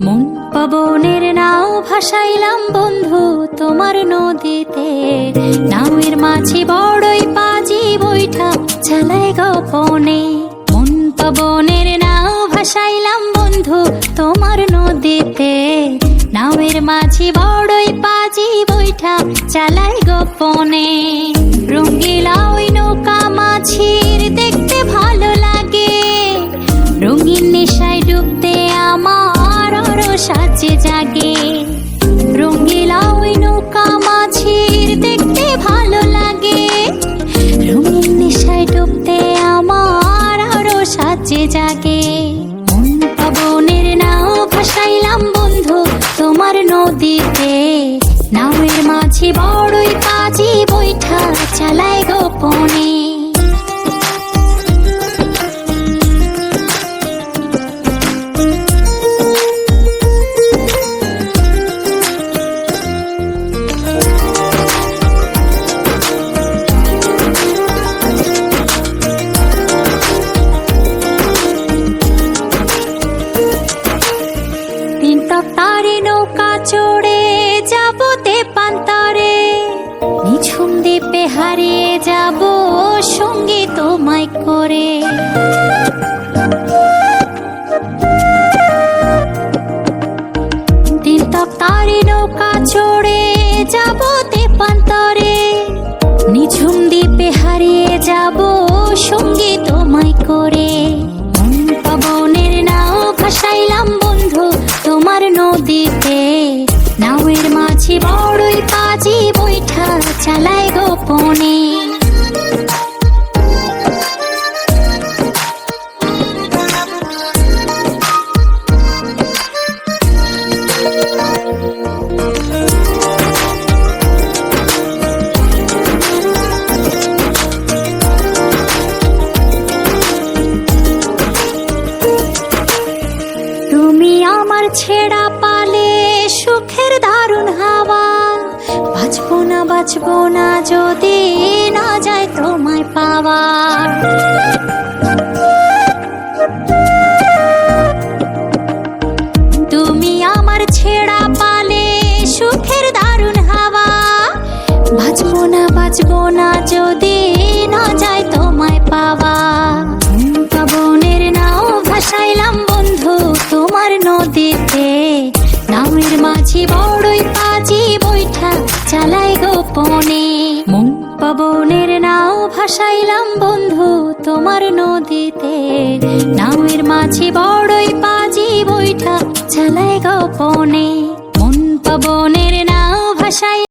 মন পবনের নাও ভাসাইলাম বন্ধু তোমার নদীতে। নামের মাঝি বড়ই পাজি বৈঠা চালাই গোপনে। মন পবনের নাও ভাসাইলাম বন্ধু তোমার নদীতে। নামের মাঝি বড়ই পাজি বৈঠা চালাই গোপনে। রঙ্গিলা জাগে পবনের নাও ভাসাইলাম বন্ধু তোমার নদীতে। নাওয়ের মাঝে বড়ই পাজি বৈঠা চালায় গোপনে। তারে নৌকা চড়ে যাব তে পান্তারে। নিঝুম দ্বীপে হারিয়ে যাব সঙ্গী তোমায় করে। তিন তারে নৌকা চড়ে যাব তে পান্তরে। নিঝুম দ্বীপে হারিয়ে যাব সঙ্গী তোমায় করে। ছেঁড়া পালে সুখের দারুণ হাওয়া। বাঁচবো না বাঁচবো না, যদি না যায় তোমায় পাওয়া। তুমি আমার ছেঁড়া পালে সুখের দারুণ হাওয়া। বাঁচবো না বাঁচবো না, যদি না যায় তোমায় পাওয়া। পবনের চালাই গোপনে। মন? পবনের নাও ভাসাইলাম বন্ধু তোমার নদীতে। নাওয়ের মাঝে বড়ই পাজি বইটা চালাই গোপনে।